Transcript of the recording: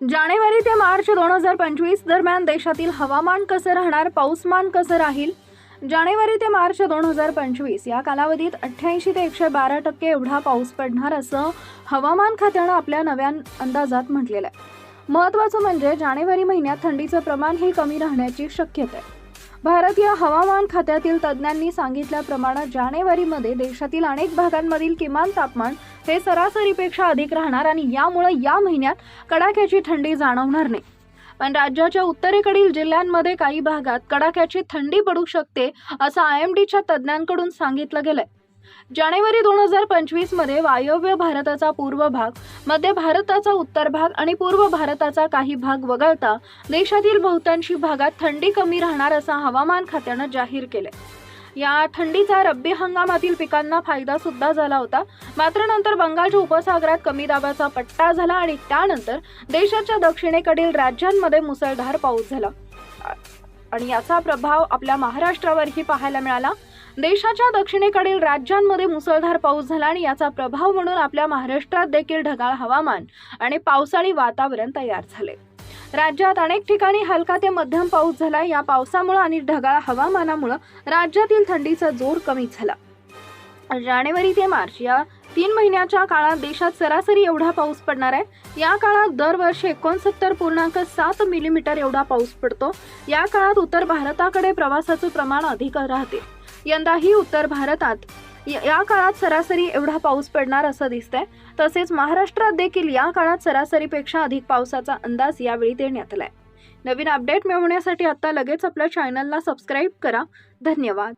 जानेवारी ते मार्च दोन हजार पंचवीस दरम्यान देशातील हवामान कसं राहणार पाऊसमान कसं राहील? जानेवारी ते मार्च दोन हजार पंचवीस या कालावधीत अठ्ठ्याऐंशी ते एकशे बारा टक्के एवढा पाऊस पडणार असं हवामान खात्यानं आपल्या नव्या अंदाजात म्हटलेलं आहे. महत्त्वाचं म्हणजे जानेवारी महिन्यात थंडीचं प्रमाण हे कमी राहण्याची शक्यता आहे. भारतीय हवामान खात्यातील तज्ज्ञांनी सांगितल्याप्रमाणे जानेवारीमध्ये देशातील अनेक भागांमधील किमान तापमान हे सरासरीपेक्षा अधिक राहणार आणि यामुळे या महिन्यात कडाक्याची थंडी जाणवणार नाही. पण राज्याच्या उत्तरेकडील जिल्ह्यांमध्ये काही भागात कडाक्याची थंडी पडू शकते असं आय एम डीच्या तज्ज्ञांकडून सांगितलं गेलंय. जानेवारी दोन हजार पंचवीसमध्ये वायव्य भारताचा पूर्व भाग मध्य भारताचा उत्तर भाग आणि पूर्व भारताचा काही भाग वगळता देशातील बहुतांशी भागात थंडी कमी राहणार असं हवामान खात्यानं जाहीर केलंय. या थंडीचा रब्बी हंगामातील पिकांना फायदा सुद्धा झाला होता. मात्र नंतर बंगालच्या उपसागरात कमी दाबाचा पट्टा झाला आणि त्यानंतर देशाच्या दक्षिणेकडील राज्यांमध्ये मुसळधार पाऊस झाला. आणि याचा प्रभाव आपल्या महाराष्ट्रावरही पाहायला मिळाला. देशाच्या दक्षिणेकडील राज्यांमध्ये मुसळधार पाऊस झाला आणि याचा प्रभाव म्हणून आपल्या महाराष्ट्रात देखील ढगाळ हवामान आणि पावसाळी वातावरण तयार झाले. राज्यात अनेक ठिकाणी हलका ते मध्यम पाऊस झाला. या पावसामुळे आणि ढगाळ हवामानामुळे राज्यातील थंडीचा जोर कमी झाला. जानेवारी ते मार्च या तीन महिन्याच्या काळात देशात सरासरी एवढा पाऊस पडणार आहे. या काळात दरवर्षी एकोणसत्तर पूर्णांक सात मिलीमीटर एवढा पाऊस पडतो. या काळात उत्तर भारताकडे प्रवासाचं प्रमाण अधिक राहते. यंदाही उत्तर भारतात. य- या काळात सरासरी एवढा पाऊस पडणार असं दिसतंय. तसेच महाराष्ट्रात देखील या काळात सरासरीपेक्षा अधिक पावसाचा अंदाज यावेळी देण्यात आलाय. नवीन अपडेट मिळवण्यासाठी आता लगेच आपल्या चॅनलला सबस्क्राईब करा. धन्यवाद.